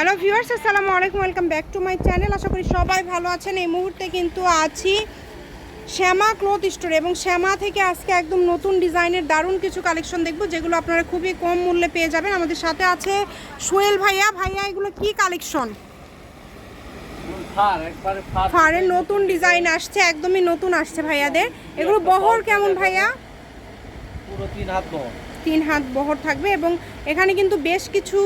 Hello viewers আসসালামু আলাইকুম welcome back to my channel. আশা করি সবাই ভালো আছেন। এই মুহূর্তে কিন্তু আছি শ্যামা ক্লথ স্টোর এবং শ্যামা থেকে আজকে একদম নতুন ডিজাইনের দারুণ কিছু কালেকশন দেখব যেগুলো আপনারা খুবই কম মূল্যে পেয়ে যাবেন। আমাদের সাথে আছে সোহেল ভাইয়া। ভাইয়া এগুলো কি কালেকশন? ফারের নতুন ডিজাইন আসছে একদমই নতুন আসছে ভাইয়াদের। এগুলো বহর কেমন ভাইয়া? পুরো তিন হাত বহর। তিন হাত বহর থাকবে এবং এখানে কিন্তু বেশ কিছু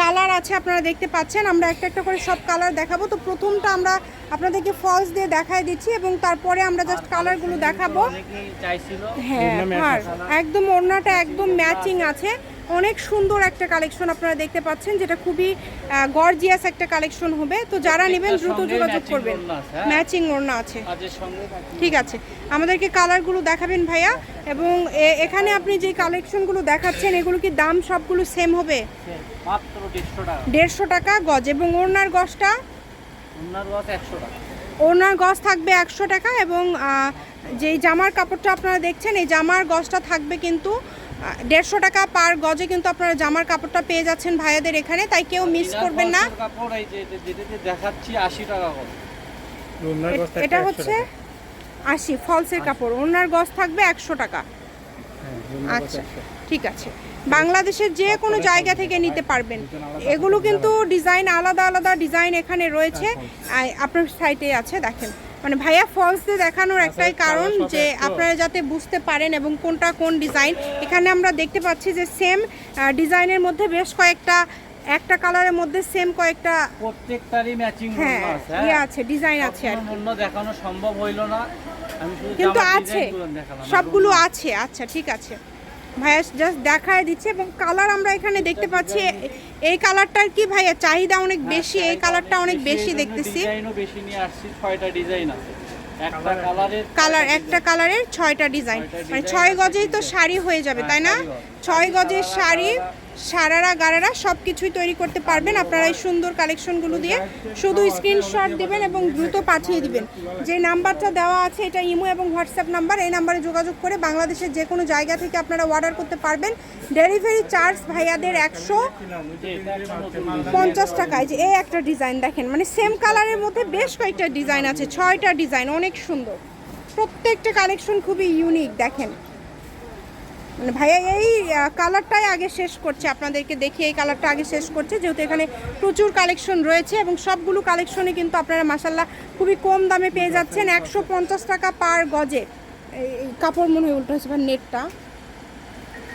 কালার আছে আপনারা দেখতে পাচ্ছেন। আমরা একটা একটা করে সব কালার দেখাবো। তো প্রথমটা আমরা আপনাদেরকে ফলস দিয়ে দেখায় দিচ্ছি এবং তারপরে আমরা জাস্ট কালারগুলো দেখাবো। হ্যাঁ আর একদম ওড়নাটা একদম ম্যাচিং আছে। অনেক সুন্দর একটা কালেকশন আপনারা দেখতে পাচ্ছেন যেটা খুবই গর্জিয়াস একটা কালেকশন হবে। তো যারা নেবেন দ্রুত যোগাযোগ করবেন। হ্যাঁ। ম্যাচিং ওড়না আছে। matching ঠিক আছে। আমাদেরকে কালারগুলো দেখাবেন ভাইয়া। এবং এখানে আপনি যে কালেকশনগুলো দেখাচ্ছেন এগুলো কি দাম সবগুলো সেম হবে? দেড়শো টাকা। গজ। এবং ওড়নার গজটা? ওড়নার গজ থাকবে একশো টাকা এবং যেই জামার কাপড়টা আপনারা দেখছেন এই জামার গজটা থাকবে কিন্তু দেড়শো টাকা পার গজে কিন্তু আপনারা জামার কাপড়টা পেয়ে যাচ্ছেন ভাইয়াদের এখানে তাই কেউ মিস করবেন না। দেখাচ্ছি আশি টাকা এটা হচ্ছে আশি ফলসের কাপড়। ওড়নার গজ থাকবে একশো টাকা। আচ্ছা ঠিক আছে। বাংলাদেশের যে কোনো জায়গা থেকে নিতে পারবেন। এগুলো কিন্তু ডিজাইন আলাদা আলাদা ডিজাইন এখানে রয়েছে। আপনার সাইটে আছে দেখেন। মানে ভাইয়া ফলস দিয়ে দেখানোর একটাই কারণ যে আপনারা যাতে বুঝতে পারেন এবং কোনটা কোন ডিজাইন এখানে আমরা দেখতে পাচ্ছি যে সেম ডিজাইনের মধ্যে বেশ কয়েকটা একটা কালারের মধ্যে সেম কয়েকটা প্রত্যেকটারই ম্যাচিং হ্যাঁ আছে ইয়ে হ্যাঁ আছে ডিজাইন আছে আর। অন্য দেখানো সম্ভব হইল না। কিন্তু আছে সবগুলো আছে আচ্ছা ঠিক আছে। ভাইয়া জাস্ট দেখায় দিচ্ছে এবং কালার আমরা এখানে দেখতে পাচ্ছি। এই কালারটার কি ভাইয়া? চাহিদা অনেক হ্যাঁ, বেশি এই কালারটা অনেক বেশি দেখতেছি। ডিজাইনও বেশি নিয়ে আসছি ছয়টা ডিজাইন আছে। একটা কালারের কালার একটা কালারের ছয়টা ডিজাইন মানে ছয় গজেই তো শাড়ি হয়ে যাবে হ্যাঁ, তাই না? ছয় গজের শাড়ি। সারারা গারারা সব কিছুই তৈরি করতে পারবেন। আপনারা এই সুন্দর কালেকশনগুলো দিয়ে শুধু স্ক্রিনশট দিবেন এবং দ্রুত পাঠিয়ে দিবেন। যে নাম্বারটা দেওয়া আছে এটা ইমো এবং হোয়াটসঅ্যাপ নাম্বার। এই নাম্বারে যোগাযোগ করে বাংলাদেশের যে কোনো জায়গা থেকে আপনারা অর্ডার করতে পারবেন। ডেলিভারি চার্জ ভাইয়াদের একশো। পঞ্চাশ টাকায় যে, এই একটা ডিজাইন দেখেন। মানে সেম কালারের মধ্যে বেশ কয়েকটা ডিজাইন আছে। ছয়টা ডিজাইন অনেক সুন্দর। প্রত্যেকটা কালেকশন খুবই ইউনিক দেখেন। মানে ভাইয়া এই কালারটাই আগে শেষ করছে। আপনাদেরকে দেখিয়ে এই কালারটা আগে শেষ করছে। যেহেতু এখানে প্রচুর কালেকশন রয়েছে এবং সবগুলো কালেকশনে কিন্তু আপনারা মাসাল্লাহ খুবই কম দামে পেয়ে যাচ্ছেন। একশো পঞ্চাশ টাকা পার গজে। কাপড় মনে হয় উল্টো ভাই নেটটা।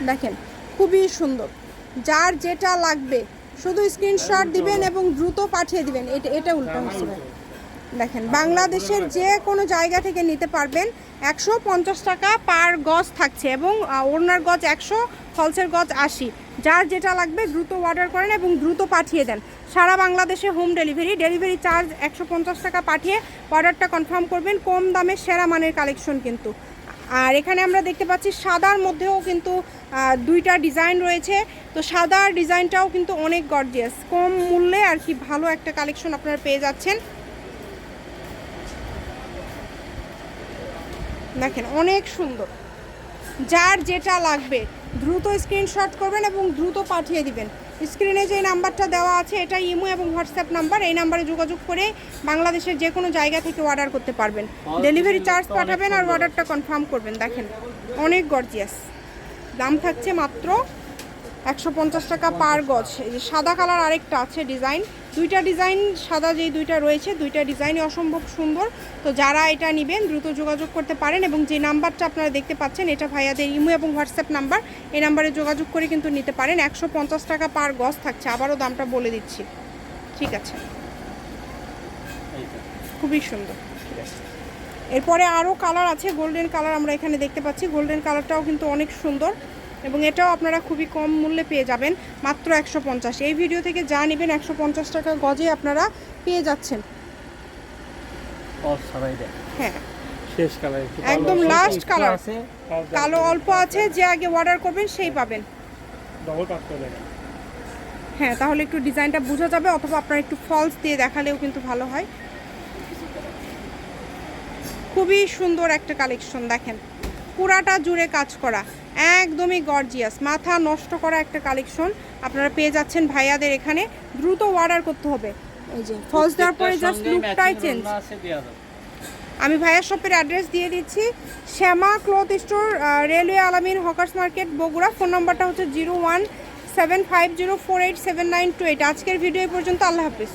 দেখেন খুবই সুন্দর। যার যেটা লাগবে শুধু স্ক্রিনশট দিবেন এবং দ্রুত পাঠিয়ে দিবেন। এটা এটা উল্টো ভাই। দেখেন বাংলাদেশের যে কোনো জায়গা থেকে নিতে পারবেন একশো পঞ্চাশ টাকা পার গজ থাকছে এবং ওড়নার গজ একশো ফলসের গজ আশি। যার যেটা লাগবে দ্রুত অর্ডার করেন এবং দ্রুত পাঠিয়ে দেন। সারা বাংলাদেশে হোম ডেলিভারি ডেলিভারি চার্জ একশো পঞ্চাশ টাকা পাঠিয়ে অর্ডারটা কনফার্ম করবেন কম দামে সেরা মানের কালেকশন কিন্তু। আর এখানে আমরা দেখতে পাচ্ছি সাদার মধ্যেও কিন্তু দুইটা ডিজাইন রয়েছে। তো সাদার ডিজাইনটাও কিন্তু অনেক গর্জিয়াস কম মূল্যে আর কি ভালো একটা কালেকশন আপনারা পেয়ে যাচ্ছেন। দেখেন অনেক সুন্দর। যার যেটা লাগবে দ্রুত স্ক্রিনশট করবেন এবং দ্রুত পাঠিয়ে দিবেন। স্ক্রিনে যে নাম্বারটা দেওয়া আছে এটা ইমো এবং হোয়াটসঅ্যাপ নাম্বার। এই নাম্বারে যোগাযোগ করে বাংলাদেশের যে কোনো জায়গা থেকে অর্ডার করতে পারবেন। ডেলিভারি চার্জ পাঠাবেন আর অর্ডারটা কনফার্ম করবেন। দেখেন অনেক গর্জিয়াস দাম থাকছে মাত্র একশো পঞ্চাশ টাকা পার গজ। এই যে সাদা কালার আরেকটা আছে ডিজাইন। দুইটা ডিজাইন সাদা যেই দুইটা রয়েছে দুইটা ডিজাইনই অসম্ভব সুন্দর। তো যারা এটা নেবেন দ্রুত যোগাযোগ করতে পারেন এবং যে নাম্বারটা আপনারা দেখতে পাচ্ছেন এটা ভাইয়াদের ইমো এবং হোয়াটসঅ্যাপ নাম্বার। এই নাম্বারে যোগাযোগ করে কিন্তু নিতে পারেন। একশো পঞ্চাশ টাকা পার গজ থাকছে। আবারও দামটা বলে দিচ্ছি। ঠিক আছে। খুবই সুন্দর। ঠিক আছে। এরপরে আরও কালার আছে। গোল্ডেন কালার আমরা এখানে দেখতে পাচ্ছি। গোল্ডেন কালারটাও কিন্তু অনেক সুন্দর। এবং এটাও আপনারা খুবই কম মূল্যে পেয়ে যাবেন মাত্র একশো পঞ্চাশ। এই ভিডিও থেকে যা নেবেন একশো পঞ্চাশ টাকা গজে আপনারা পেয়ে যাচ্ছেন। হ্যাঁ। একদম লাস্ট কালার। আছে কালো অল্প আছে যে আগে অর্ডার করবেন সেই পাবেন। হ্যাঁ তাহলে একটু ডিজাইনটা বোঝা যাবে অথবা আপনারা একটু ফলস দিয়ে দেখালেও কিন্তু ভালো হয়। খুবই সুন্দর একটা কালেকশন দেখেন। পুরাটা জুড়ে কাজ করা। একদমই গর্জিয়াস মাথা নষ্ট করা একটা কালেকশন আপনারা পেয়ে যাচ্ছেন ভাইয়াদের এখানে। দ্রুত অর্ডার করতে হবে। এই যে ফলস দেওয়ার পরে জাস্ট লুকটাই চেঞ্জ। আমি ভাইয়ার শপের অ্যাড্রেস দিয়ে দিচ্ছি। Shyama cloth store railway Alamin hawkers market Bogura. Phone নাম্বারটা হচ্ছে zero one seven five zero four eight seven nine two eight আজকের ভিডিও এই পর্যন্ত। আল্লাহ হাফিজ।